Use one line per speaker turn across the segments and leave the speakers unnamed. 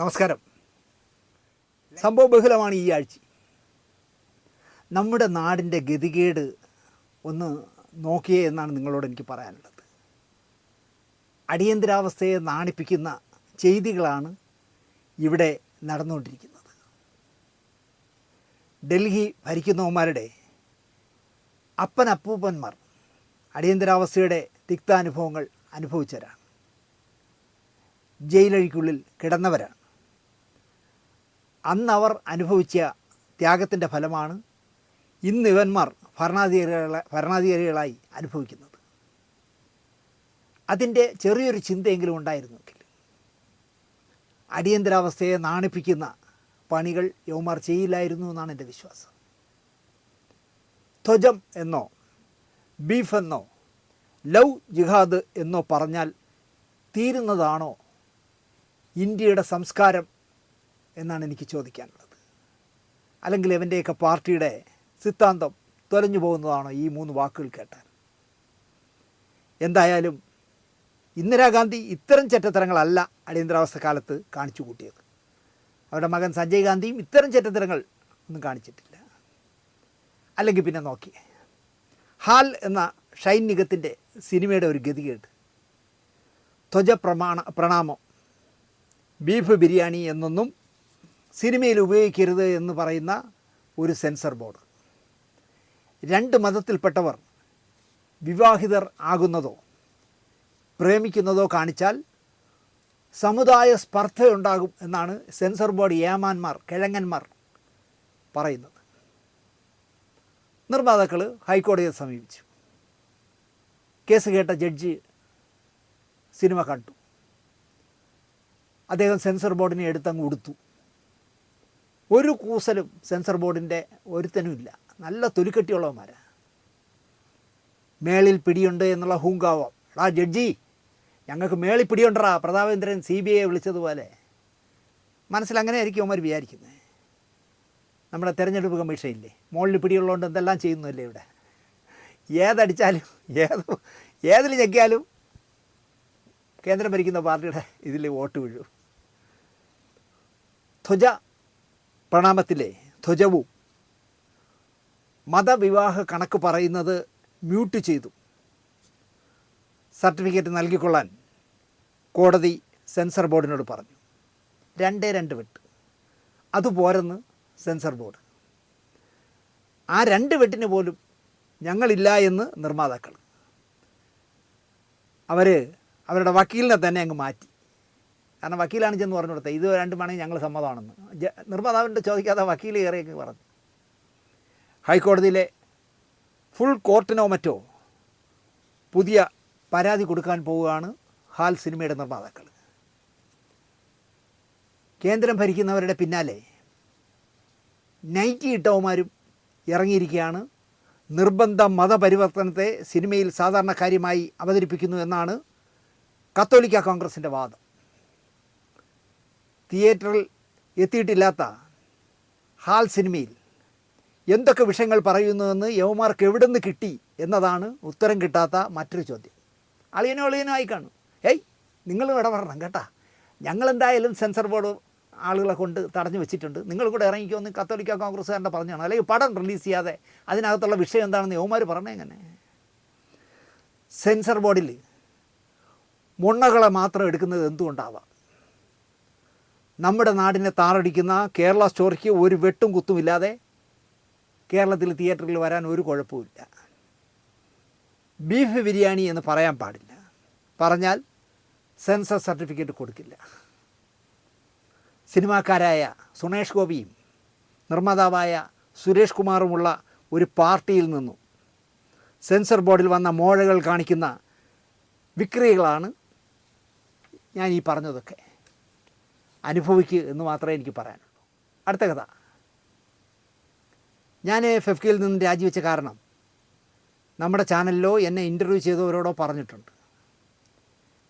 നമസ്കാരം. സംഭവ ബഹുലമാണ് ഈ ആഴ്ച. നമ്മുടെ നാടിന്റെ ഗതികേട് ഒന്ന് നോക്കിയേ എന്നാണ് നിങ്ങളോട് എനിക്ക് പറയാനുള്ളത്. അടിയന്തരാവസ്ഥയെ നാണിപ്പിക്കുന്ന ചെയ്തികളാണ് ഇവിടെ നടന്നുകൊണ്ടിരിക്കുന്നത്. ഡൽഹി ഭരിക്കുന്നവന്മാരുടെ അപ്പൻ അപ്പൂപ്പന്മാർ അടിയന്തരാവസ്ഥയുടെ തിക്താനുഭവങ്ങൾ അനുഭവിച്ചവരാണ്. ജയിലഴിക്കുള്ളിൽ കിടന്നവരാണ്. അന്ന് അവർ അനുഭവിച്ച ത്യാഗത്തിന്റെ ഫലമാണ് ഇന്ന് ഇവന്മാർ ഭരണാധികാരികളെ ഭരണാധികാരികളായി അനുഭവിക്കുന്നത്. അതിന്റെ ചെറിയൊരു ചിന്തയെങ്കിലും ഉണ്ടായിരുന്നെങ്കിൽ അടിയന്തരാവസ്ഥയെ നാണിപ്പിക്കുന്ന പണികൾ യൗമാർ ചെയ്യില്ലായിരുന്നു എന്നാണ് എന്റെ വിശ്വാസം. ധ്വജം എന്നോ ബീഫ് എന്നോ ലവ് ജിഹാദ് എന്നോ പറഞ്ഞാൽ തീരുന്നതാണോ? ഇന്ത്യയുടെ സംസ്കാരം എന്നാണ് എനിക്ക് ചോദിക്കാനുള്ളത്. അല്ലെങ്കിൽ ഇവന്റെയൊക്കെ പാർട്ടിയുടെ സിദ്ധാന്തം തൊലഞ്ഞു പോകുന്നതാണോ ഈ മൂന്ന് വാക്കുകൾ കേട്ടാൽ? എന്തായാലും ഇന്ദിരാഗാന്ധി ഇത്തരം ചെറ്റത്തരങ്ങളല്ല അടിയന്തരാവസ്ഥ കാലത്ത് കാണിച്ചു കൂട്ടിയത്. അവരുടെ മകൻ സഞ്ജയ് ഗാന്ധിയും ഇത്തരം ചെറ്റത്തരങ്ങൾ ഒന്നും കാണിച്ചിട്ടില്ല. അല്ലെങ്കിൽ പിന്നെ നോക്കി ഹാൽ എന്ന ഷൈൻ നിഗത്തിന്റെ സിനിമയുടെ ഒരു ഗതികേട്. ധ്വജ പ്രമാണ പ്രണാമം ബീഫ് ബിരിയാണി എന്നൊന്നും സിനിമയിൽ ഉപയോഗിക്കരുത് എന്ന് പറയുന്ന ഒരു സെൻസർ ബോർഡ്. രണ്ട് മതത്തിൽപ്പെട്ടവർ വിവാഹിതർ ആകുന്നതോ പ്രേമിക്കുന്നതോ കാണിച്ചാൽ സമുദായ സ്പർദ്ധയുണ്ടാകും എന്നാണ് സെൻസർ ബോർഡ് ഏമാന്മാർ കിഴങ്ങന്മാർ പറയുന്നത്. നിർമ്മാതാക്കൾ ഹൈക്കോടതിയെ സമീപിച്ചു. കേസ് കേട്ട ജഡ്ജി സിനിമ കണ്ടു. അദ്ദേഹം സെൻസർ ബോർഡിനെ എടുത്തങ്ങ് ഉടുത്തു. ഒരു കൂസലും സെൻസർ ബോർഡിന്റെ ഒരുത്തനുമില്ല നല്ല തൊലിക്കെട്ടിയുള്ളവന്മാരാണ് മേളിൽ പിടിയുണ്ട് എന്നുള്ള ഹൂങ്കാവം. എടാ ജഡ്ജി ഞങ്ങൾക്ക് മേളിൽ പിടിയുണ്ടറാ പ്രതാപേന്ദ്രൻ സി ബി ഐയെ വിളിച്ചതുപോലെ. മനസ്സിൽ അങ്ങനെ ആയിരിക്കും അവന്മാർ വിചാരിക്കുന്നത്. നമ്മുടെ തെരഞ്ഞെടുപ്പ് കമ്മീഷൻ ഇല്ലേ മുകളിൽ പിടിയുള്ളതുകൊണ്ട് എന്തെല്ലാം ചെയ്യുന്നല്ലേ ഇവിടെ? ഏതടിച്ചാലും ഏത് ഏതിൽ ഞെക്കിയാലും കേന്ദ്രം ഭരിക്കുന്ന പാർട്ടിയുടെ ഇതിൽ വോട്ട് വീഴും. ധ്വജ പ്രണാമത്തിലെ ധ്വജവും. മതവിവാഹ കണക്ക് പറയുന്നത് മ്യൂട്ട് ചെയ്തു. സർട്ടിഫിക്കറ്റ് നൽകിക്കൊള്ളാൻ കോടതി സെൻസർ ബോർഡിനോട് പറഞ്ഞു. രണ്ടേ രണ്ട് വെട്ട്. അതുപോരെന്ന് സെൻസർ ബോർഡ്. ആ രണ്ട് വെട്ടിന് പോലും ഞങ്ങളില്ല എന്ന് നിർമ്മാതാക്കൾ. അവർ അവരുടെ വക്കീലിനെ തന്നെ അങ്ങ് മാറ്റി. കാരണം വക്കീലാണ് ചെന്ന് പറഞ്ഞു കൊടുത്തത്. ഇത് രണ്ടുമാണെങ്കിൽ ഞങ്ങൾ സമ്മതമാണെന്ന്. നിർമ്മാതാവിന്റെ ചോദിക്കാതെ വക്കീൽ കയറിയൊക്കെ പറഞ്ഞു. ഹൈക്കോടതിയിലെ ഫുൾ കോർട്ടിനോ മറ്റോ പുതിയ പരാതി കൊടുക്കാൻ പോവുകയാണ് ഹാൽ സിനിമയുടെ നിർമ്മാതാക്കൾ. കേന്ദ്രം ഭരിക്കുന്നവരുടെ പിന്നാലെ നൈറ്റി ഇട്ടവന്മാരും ഇറങ്ങിയിരിക്കുകയാണ്. നിർബന്ധ മതപരിവർത്തനത്തെ സിനിമയിൽ സാധാരണ കാര്യമായി അവതരിപ്പിക്കുന്നു എന്നാണ് കത്തോലിക്ക കോൺഗ്രസിന്റെ വാദം. തിയേറ്ററിൽ എത്തിയിട്ടില്ലാത്ത ഹാൾ സിനിമയിൽ എന്തൊക്കെ വിഷയങ്ങൾ പറയുന്നുവെന്ന് യവമാർക്ക് എവിടെ നിന്ന് കിട്ടി എന്നതാണ് ഉത്തരം കിട്ടാത്ത മറ്റൊരു ചോദ്യം. അളിയനോ അളിയനോ ആയി കാണും. ഏയ് നിങ്ങൾ ഇടപെടണം കേട്ടാ. ഞങ്ങളെന്തായാലും സെൻസർ ബോർഡ് ആളുകളെ കൊണ്ട് തടഞ്ഞു വെച്ചിട്ടുണ്ട്. നിങ്ങൾ കൂടെ ഇറങ്ങിക്കോന്ന് കത്തോലിക്ക കോൺഗ്രസ്സുകാരന്റെ പറഞ്ഞാണ്. അല്ലെങ്കിൽ പടം റിലീസ് ചെയ്യാതെ അതിനകത്തുള്ള വിഷയം എന്താണെന്ന് യവമാർ പറഞ്ഞേ എങ്ങനെ? സെൻസർ ബോർഡിൽ മുണ്ണകളെ മാത്രം എടുക്കുന്നത് എന്തുകൊണ്ടാവാം? നമ്മുടെ നാടിനെ താറടിക്കുന്ന കേരള സ്റ്റോറിക്ക് ഒരു വെട്ടും കുത്തുമില്ലാതെ കേരളത്തിൽ തിയേറ്ററിൽ വരാൻ ഒരു കുഴപ്പമില്ല ബീഫ് ബിരിയാണി എന്ന് പറയാൻ പാടില്ല. പറഞ്ഞാൽ സെൻസർ സർട്ടിഫിക്കറ്റ് കൊടുക്കില്ല. സിനിമാക്കാരായ സുണേഷ് ഗോപിയും നിർമ്മാതാവായ സുരേഷ് കുമാറുമുള്ള ഒരു പാർട്ടിയിൽ നിന്നും സെൻസർ ബോർഡിൽ വന്ന മോഴകൾ കാണിക്കുന്ന വിക്രികളാണ് ഞാൻ ഈ പറഞ്ഞതൊക്കെ. അനുഭവിക്കുക എന്ന് മാത്രമേ എനിക്ക് പറയാനുള്ളൂ. അടുത്ത കഥ. ഞാൻ ഫെഫ്കയിൽ നിന്ന് രാജിവെച്ച കാരണം നമ്മുടെ ചാനലിലോ എന്നെ ഇന്റർവ്യൂ ചെയ്തവരോടോ പറഞ്ഞിട്ടുണ്ട്.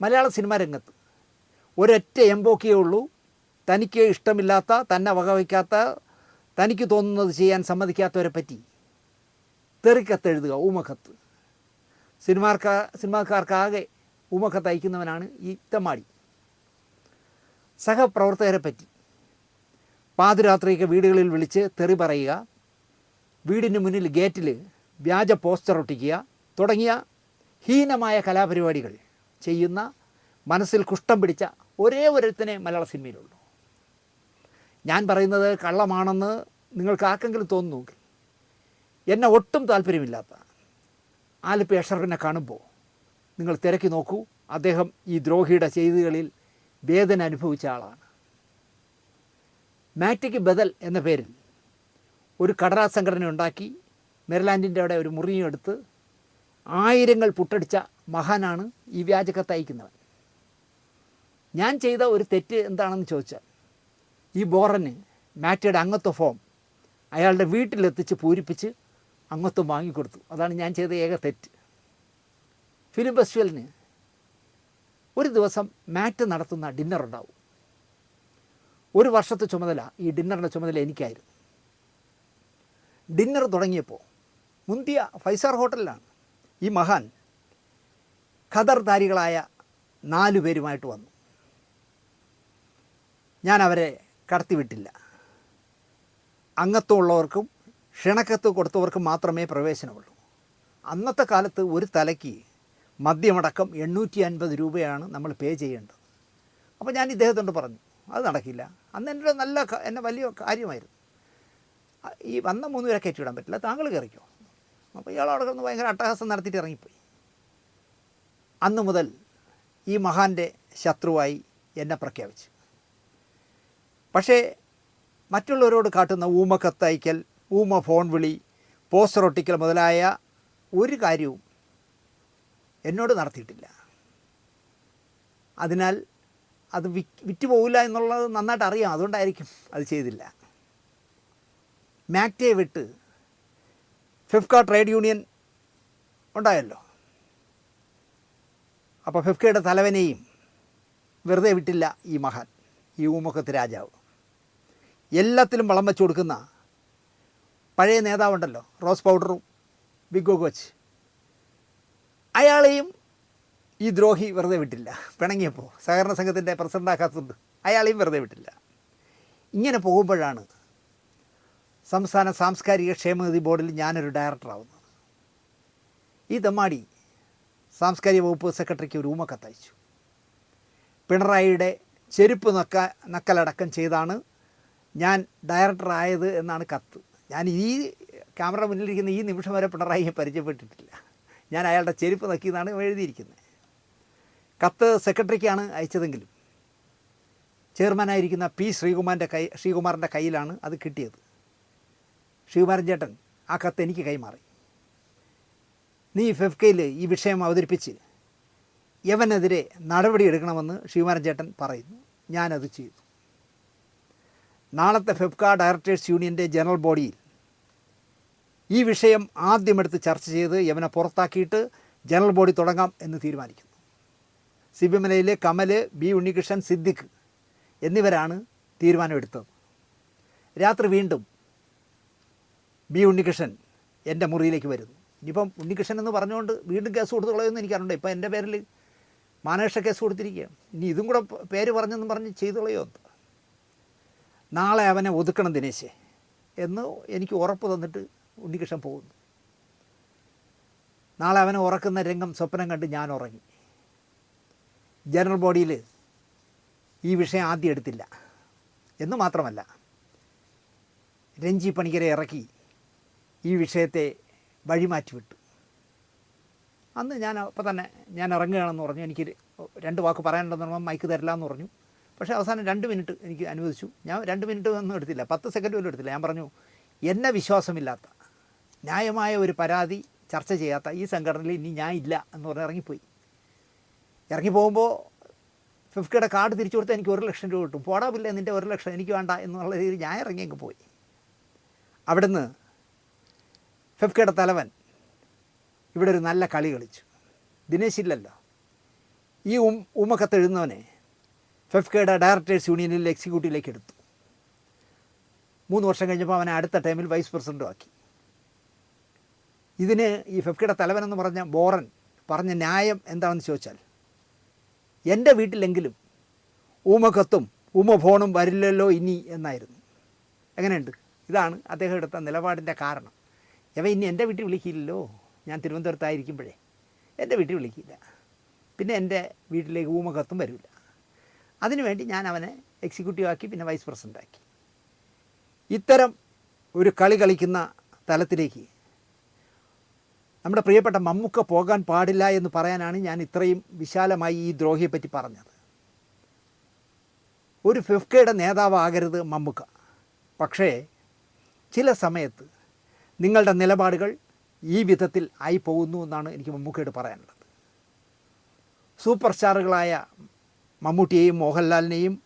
മലയാള സിനിമാ രംഗത്ത് ഒരൊറ്റ എംബോക്കിയേ ഉള്ളൂ. തനിക്ക് ഇഷ്ടമില്ലാത്ത തന്നെ വകവയ്ക്കാത്ത തനിക്ക് തോന്നുന്നത് ചെയ്യാൻ സമ്മതിക്കാത്തവരെ പറ്റി തെറിക്കത്ത് എഴുതുക ഊമക്കത്ത്. സിനിമാർക്ക സിനിമാക്കാർക്കാകെ ഊമക്കത്ത് അയക്കുന്നവനാണ് ഈ തെമ്മാടി സഹപ്രവർത്തകരെ പറ്റി പാതിരാത്രിയൊക്കെ വീടുകളിൽ വിളിച്ച് തെറി പറയുക വീടിന് മുന്നിൽ ഗേറ്റിൽ വ്യാജ പോസ്റ്റർ ഒട്ടിക്കുക തുടങ്ങിയ ഹീനമായ കലാപരിപാടികൾ ചെയ്യുന്ന മനസ്സിൽ കുഷ്ടം പിടിച്ച ഒരേ ഒരുത്തിനെ മലയാള സിനിമയിലുള്ളൂ. ഞാൻ പറയുന്നത് കള്ളമാണെന്ന് നിങ്ങൾക്ക് ആർക്കെങ്കിലും തോന്നുന്നു എന്നെ ഒട്ടും താല്പര്യമില്ലാത്ത ആലപ്പി അഷറഫിനെ കാണുമ്പോൾ നിങ്ങൾ തിരക്കി നോക്കൂ. അദ്ദേഹം ഈ ദ്രോഹിയുടെ ചെയ്തികളിൽ വേദന അനുഭവിച്ച ആളാണ്. മാറ്റിക്ക് ബദൽ എന്ന പേരിൽ ഒരു കടലാസ് സംഘടന ഉണ്ടാക്കി മെറിലാൻഡിന്റെ അവിടെ ഒരു മുറിയും എടുത്ത് ആയിരങ്ങൾ പുട്ടടിച്ച മഹാനാണ് ഈ വ്യാജക്കത്ത് അയക്കുന്നവൻ. ഞാൻ ചെയ്ത ഒരു തെറ്റ് എന്താണെന്ന് ചോദിച്ചാൽ ഈ ബോറന് മാറ്റയുടെ അംഗത്വ ഫോം അയാളുടെ വീട്ടിലെത്തിച്ച് പൂരിപ്പിച്ച് അംഗത്വം വാങ്ങിക്കൊടുത്തു. അതാണ് ഞാൻ ചെയ്ത ഏക തെറ്റ്. ഫിലിം ഫെസ്റ്റിവലിന് ഒരു ദിവസം മാറ്റ് നടത്തുന്ന ഡിന്നർ ഉണ്ടാവും. ഒരു വർഷത്തെ ചുമതല ഈ ഡിന്നറിന്റെ ചുമതല എനിക്കായിരുന്നു. ഡിന്നർ തുടങ്ങിയപ്പോൾ മുന്തിയ ഫൈവ് ഹോട്ടലിലാണ് ഈ മഹാൻ ഖദർ താരികളായ നാലു പേരുമായിട്ട് വന്നു. ഞാൻ അവരെ കടത്തിവിട്ടില്ല അംഗത്വമുള്ളവർക്കും ക്ഷണക്കത്ത് കൊടുത്തവർക്കും മാത്രമേ പ്രവേശനമുള്ളൂ. അന്നത്തെ കാലത്ത് ഒരു തലയ്ക്ക് മദ്യമടക്കം എണ്ണൂറ്റി അൻപത് രൂപയാണ് നമ്മൾ പേ ചെയ്യേണ്ടത്. അപ്പോൾ ഞാൻ ഇദ്ദേഹത്തോട് പറഞ്ഞു അത് നടക്കില്ല. അന്ന് എന്റെ നല്ല എന്നെ വലിയ കാര്യമായിരുന്നു. ഈ വന്ന മൂന്ന് പേരെ കയറ്റി വിടാൻ പറ്റില്ല താങ്കൾ കയറിക്കോ. അപ്പോൾ ഇയാൾ അവിടെ കിടന്ന് ഭയങ്കര അട്ടഹാസം നടത്തിയിട്ട് ഇറങ്ങിപ്പോയി. അന്ന് മുതൽ ഈ മഹാന്റെ ശത്രുവായി എന്നെ പ്രഖ്യാപിച്ചു. പക്ഷേ മറ്റുള്ളവരോട് കാട്ടുന്ന ഊമ കത്തയക്കൽ ഊമ ഫോൺ വിളി പോസ്റ്റർ ഒട്ടിക്കൽ മുതലായ ഒരു കാര്യവും എന്നോട് നടത്തിയിട്ടില്ല. അതിനാൽ അത് വിറ്റ് പോകില്ല എന്നുള്ളത് നന്നായിട്ട് അറിയാം. അതുകൊണ്ടായിരിക്കും അത് ചെയ്തില്ല. മാക്റ്റയെ വിട്ട് ഫിഫ്ക ട്രേഡ് യൂണിയൻ ഉണ്ടായല്ലോ. അപ്പോൾ ഫിഫ്കയുടെ തലവനെയും വെറുതെ വിട്ടില്ല ഈ മഹാൻ ഈ ഊമുഖത്ത് രാജാവ്. എല്ലാത്തിലും വളം വെച്ചു കൊടുക്കുന്ന പഴയ നേതാവുണ്ടല്ലോ റോസ് പൗഡറും ബിഗോ കോച്ച് അയാളെയും ഈ ദ്രോഹി വെറുതെ വിട്ടില്ല. പിണങ്ങിയപ്പോൾ സഹകരണ സംഘത്തിന്റെ പ്രസിഡന്റാക്കാത്തതുണ്ട് അയാളെയും വെറുതെ വിട്ടില്ല. ഇങ്ങനെ പോകുമ്പോഴാണ് സംസ്ഥാന സാംസ്കാരിക ക്ഷേമനിധി ബോർഡിൽ ഞാനൊരു ഡയറക്ടറാവുന്നത് ഈ തെമ്മാടി സാംസ്കാരിക വകുപ്പ് സെക്രട്ടറിക്ക് ഒരു ഊമക്കത്തയച്ചു പിണറായിയുടെ ചെരുപ്പ് നക്ക നക്കലടക്കം ചെയ്താണ് ഞാൻ ഡയറക്ടറായത് എന്നാണ് കത്ത്. ഞാൻ ഈ ക്യാമറ മുന്നിലിരിക്കുന്ന ഈ നിമിഷം വരെ പിണറായിയെ പരിചയപ്പെട്ടിട്ടില്ല. ഞാൻ അയാളുടെ ചെരുപ്പ് നക്കിയെന്നാണ് എഴുതിയിരിക്കുന്നത്. കത്ത് സെക്രട്ടറിക്കാണ് അയച്ചതെങ്കിലും ചെയർമാനായിരിക്കുന്ന പി ശ്രീകുമാറിന്റെ കൈ ശ്രീകുമാറിന്റെ കയ്യിലാണ് അത് കിട്ടിയത്. ശ്രീകുമാരൻ ചേട്ടൻ ആ കത്ത് എനിക്ക് കൈമാറി. നീ ഫെഫ്കയിൽ ഈ വിഷയം അവതരിപ്പിച്ച് യവനെതിരെ നടപടി എടുക്കണമെന്ന് ശ്രീകുമാരൻ ചേട്ടൻ പറയുന്നു. ഞാനത് ചെയ്തു. നാളത്തെ ഫെഫ്ക ഡയറക്ടേഴ്സ് യൂണിയന്റെ ജനറൽ ബോഡിയിൽ ഈ വിഷയം ആദ്യമെടുത്ത് ചർച്ച ചെയ്ത് യവനെ പുറത്താക്കിയിട്ട് ജനറൽ ബോഡി തുടങ്ങാം എന്ന് തീരുമാനിക്കുന്നു. C P Kamal B Unnikrishnan Siddique എന്നിവരാണ് തീരുമാനമെടുത്തത്. രാത്രി വീണ്ടും ബി ഉണ്ണികൃഷ്ണൻ എന്റെ മുറിയിലേക്ക് വരുന്നു. ഇനിയിപ്പം ഉണ്ണികൃഷ്ണൻ എന്ന് പറഞ്ഞുകൊണ്ട് വീണ്ടും കേസ് കൊടുത്തു കളയുമെന്ന് എനിക്കറിയണ്ട ഇപ്പം എന്റെ പേരിൽ മാനേഷ കേസ് കൊടുത്തിരിക്കുകയാണ്. ഇനി ഇതും കൂടെ പേര് പറഞ്ഞെന്ന് പറഞ്ഞ് ചെയ്തു കളയോ നാളെ അവനെ ഒതുക്കണം ദിനേശേ എന്ന് എനിക്ക് ഉറപ്പ് തന്നിട്ട് ഉണ്ണികൃഷ്ണൻ പോകുന്നു. നാളെ അവനെ ഉറക്കുന്ന രംഗം സ്വപ്നം കണ്ട് ഞാൻ ഉറങ്ങി. ജനറൽ ബോഡിയിൽ ഈ വിഷയം ആദ്യം എടുത്തില്ല. എന്ന് മാത്രമല്ല രഞ്ജി പണിക്കരെ ഇറക്കി ഈ വിഷയത്തെ വഴിമാറ്റി വിട്ടു. അന്ന് ഞാൻ അപ്പം തന്നെ ഞാൻ ഇറങ്ങുകയാണെന്ന് പറഞ്ഞു. എനിക്ക് രണ്ട് വാക്ക് പറയാനുണ്ടെന്ന് പറഞ്ഞാൽ മൈക്ക് തരില്ല എന്ന് പറഞ്ഞു. പക്ഷേ അവസാനം രണ്ട് മിനിറ്റ് എനിക്ക് അനുവദിച്ചു. ഞാൻ രണ്ട് മിനിറ്റ് ഒന്നും എടുത്തില്ല. പത്ത് സെക്കൻഡ് പോലും എടുത്തില്ല. ഞാൻ പറഞ്ഞു എന്നെ വിശ്വാസമില്ലാത്ത ന്യായമായ ഒരു പരാതി ചർച്ച ചെയ്യാത്ത ഈ സംഘടനയിൽ ഇനി ഞാൻ ഇല്ല എന്ന് പറഞ്ഞ് ഇറങ്ങിപ്പോയി. ഇറങ്ങി പോകുമ്പോൾ ഫിഫ്റ്റിയുടെ കാർഡ് തിരിച്ചു കൊടുത്താൽ എനിക്ക് ഒരു ലക്ഷം രൂപ കിട്ടും. പോടാ പിള്ളേ നിന്റെ ഒരു ലക്ഷം എനിക്ക് വേണ്ട എന്നുള്ള രീതിയിൽ ഞാൻ ഇറങ്ങി അങ്ങ് പോയി. അവിടുന്ന് ഫിഫ്റ്റിയുടെ തലവൻ ഇവിടെ ഒരു നല്ല കളി കളിച്ചു. ദിനേശ് ഇല്ലല്ലോ. ഈ ഉം ഉമ്മക്കത്ത് എഴുതുന്നവനെ ഫെഫ്കയുടെ ഡയറക്ടേഴ്സ് യൂണിയനിൽ എക്സിക്യൂട്ടീവിലേക്ക് എടുത്തു. മൂന്ന് വർഷം കഴിഞ്ഞപ്പോൾ അവനെ അടുത്ത ടൈമിൽ വൈസ് പ്രസിഡന്റും ആക്കി. ഇതിന് ഈ ഫെഫ്കയുടെ തലവനെന്ന് പറഞ്ഞ ബോറൻ പറഞ്ഞ ന്യായം എന്താണെന്ന് ചോദിച്ചാൽ എന്റെ വീട്ടിലെങ്കിലും ഊമക്കത്തും ഊമഫോണും വരില്ലല്ലോ ഇനി എന്നായിരുന്നു. എങ്ങനെയുണ്ട്? ഇതാണ് അദ്ദേഹം എടുത്ത നിലപാടിന്റെ കാരണം. ഇവ ഇനി എന്റെ വീട്ടിൽ വിളിക്കില്ലല്ലോ? ഞാൻ തിരുവനന്തപുരത്തായിരിക്കുമ്പോഴേ. എന്റെ വീട്ടിൽ വിളിക്കില്ല. പിന്നെ എന്റെ വീട്ടിലേക്ക് ഊമ കത്തും വരില്ല അതിനുവേണ്ടി ഞാൻ അവനെ എക്സിക്യൂട്ടീവ് ആക്കി പിന്നെ വൈസ് പ്രസിഡന്റ് ആക്കി. ഇത്തരം ഒരു കളി കളിക്കുന്ന തലത്തിലേക്ക് നമ്മുടെ പ്രിയപ്പെട്ട മമ്മുക്ക പോകാൻ പാടില്ല എന്ന് പറയാനാണ് ഞാൻ ഇത്രയും വിശാലമായി ഈ ദ്രോഹിയെപ്പറ്റി പറഞ്ഞത്. ഒരു ഫിഫ്കയുടെ നേതാവാകരുത് മമ്മുക്ക. പക്ഷേ ചില സമയത്ത് നിങ്ങളുടെ നിലപാടുകൾ ഈ വിധത്തിൽ ആയി പോകുന്നു എന്നാണ് എനിക്ക് മമ്മൂക്കയോട് പറയാനുള്ളത്. സൂപ്പർ സ്റ്റാറുകളായ മമ്മൂട്ടിയെയും മോഹൻലാലിനെയും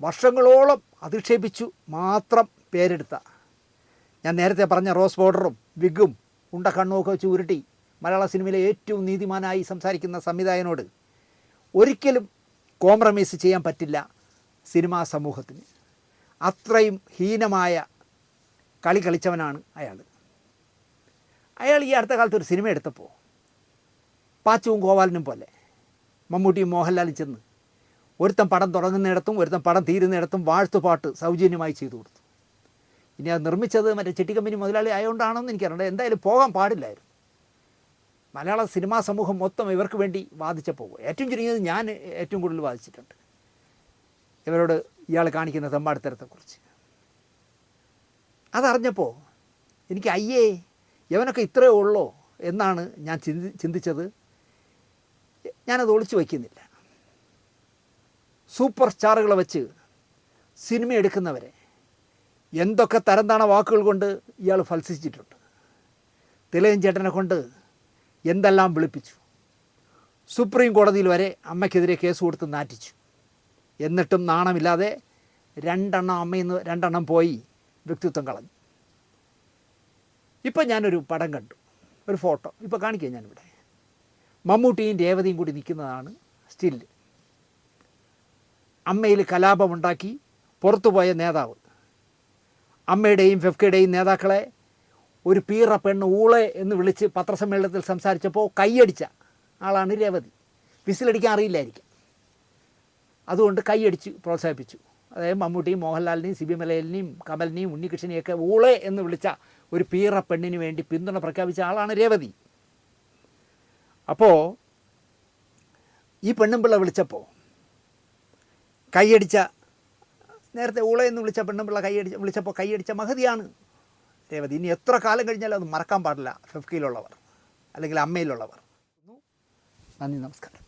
വർഷങ്ങളോളം അധിക്ഷേപിച്ചു മാത്രം പേരെടുത്ത ഞാൻ നേരത്തെ പറഞ്ഞ റോസ് ബോർഡറും വിഗും ഉണ്ട കണ്ണുമൊക്കെ വെച്ച് ഉരുട്ടി മലയാള സിനിമയിലെ ഏറ്റവും നീതിമാനായി സംസാരിക്കുന്ന സംവിധായകനോട് ഒരിക്കലും കോംപ്രമൈസ് ചെയ്യാൻ പറ്റില്ല സിനിമാ സമൂഹത്തിന്. അത്രയും ഹീനമായ കളി കളിച്ചവനാണ് അയാൾ. അയാൾ ഈ അടുത്ത കാലത്ത് ഒരു സിനിമ എടുത്തപ്പോൾ പാച്ചുവും ഗോപാലനും പോലെ മമ്മൂട്ടിയും മോഹൻലാലും ചെന്ന് ഒരുത്തം പടം തുടങ്ങുന്നിടത്തും ഒരുത്തം പടം തീരുന്നിടത്തും വാഴ്ത്തുപാട്ട് സൗജന്യമായി ചെയ്തു കൊടുത്തു. ഇനി അത് നിർമ്മിച്ചത് മറ്റേ ചെട്ടി കമ്പനി മുതലാളി ആയതുകൊണ്ടാണെന്ന് എനിക്കറിയണ്ട. എന്തായാലും പോകാൻ പാടില്ലായിരുന്നു. മലയാള സിനിമാ സമൂഹം മൊത്തം ഇവർക്ക് വേണ്ടി വാദിച്ചപ്പോൾ ഏറ്റവും ചുരുങ്ങിയത് ഞാൻ ഏറ്റവും കൂടുതൽ വാദിച്ചിട്ടുണ്ട്. ഇവരോട് ഇയാൾ കാണിക്കുന്ന തെമ്പാടിത്തരത്തെക്കുറിച്ച് അതറിഞ്ഞപ്പോൾ എനിക്ക് അയ്യേ ഇവനൊക്കെ ഇത്രയേ ഉള്ളോ? എന്നാണ് ഞാൻ ചിന്തി ചിന്തിച്ചത്. ഞാനത് ഒളിച്ചു വയ്ക്കുന്നില്ല. സൂപ്പർ സ്റ്റാറുകളെ വെച്ച് സിനിമ എടുക്കുന്നവരെ എന്തൊക്കെ തരംതാണ വാക്കുകൾ കൊണ്ട് ഇയാൾ ഫത്സിച്ചിട്ടുണ്ട് തിലയൻ ചേട്ടനെ കൊണ്ട് എന്തെല്ലാം വിളിപ്പിച്ചു. സുപ്രീം കോടതിയിൽ വരെ അമ്മയ്ക്കെതിരെ കേസ് കൊടുത്ത് നാറ്റിച്ചു. എന്നിട്ടും നാണമില്ലാതെ രണ്ടെണ്ണം അമ്മയിൽ നിന്ന് രണ്ടെണ്ണം പോയി വ്യക്തിത്വം കളഞ്ഞു. ഇപ്പം ഞാനൊരു പടം കണ്ടു. ഒരു ഫോട്ടോ. ഇപ്പോൾ കാണിക്കാം ഞാനിവിടെ. മമ്മൂട്ടിയും രേവതിയും കൂടി നിൽക്കുന്നതാണ് സ്റ്റില്ല് അമ്മയിൽ കലാപമുണ്ടാക്കി പുറത്തുപോയ നേതാവ്. അമ്മയുടെയും ഫെഫ്കയുടെയും നേതാക്കളെ ഒരു പീറ പെണ്ണ് ഊളെ എന്ന് വിളിച്ച് പത്രസമ്മേളനത്തിൽ സംസാരിച്ചപ്പോൾ കൈയടിച്ച ആളാണ് രേവതി. വിസിലടിക്കാൻ അറിയില്ലായിരിക്കും. അതുകൊണ്ട് കൈയടിച്ച് പ്രോത്സാഹിപ്പിച്ചു. അതായത് മമ്മൂട്ടിയും മോഹൻലാലിനെയും സി ബി മലയലിനെയും കമലിനെയും ഉണ്ണികൃഷ്ണനെയൊക്കെ ഊളെ എന്ന് വിളിച്ച ഒരു പീറ പെണ്ണിന് വേണ്ടി പിന്തുണ പ്രഖ്യാപിച്ച ആളാണ് രേവതി. അപ്പോൾ ഈ പെണ്ണുമ്പിള്ള വിളിച്ചപ്പോൾ കൈയടിച്ച നേരത്തെ എന്ന് വിളിച്ച പെണ്ണുമ്പിള്ള കൈയടിച്ച് വിളിച്ചപ്പോൾ കൈയടിച്ച മഹതിയാണ്. രേവതി ഇനി എത്ര കാലം കഴിഞ്ഞാലും അത് മറക്കാൻ പാടില്ല. ഫിഫ്കിയിലുള്ളവർ അല്ലെങ്കിൽ അമ്മയിലുള്ളവർ. നന്ദി നമസ്കാരം.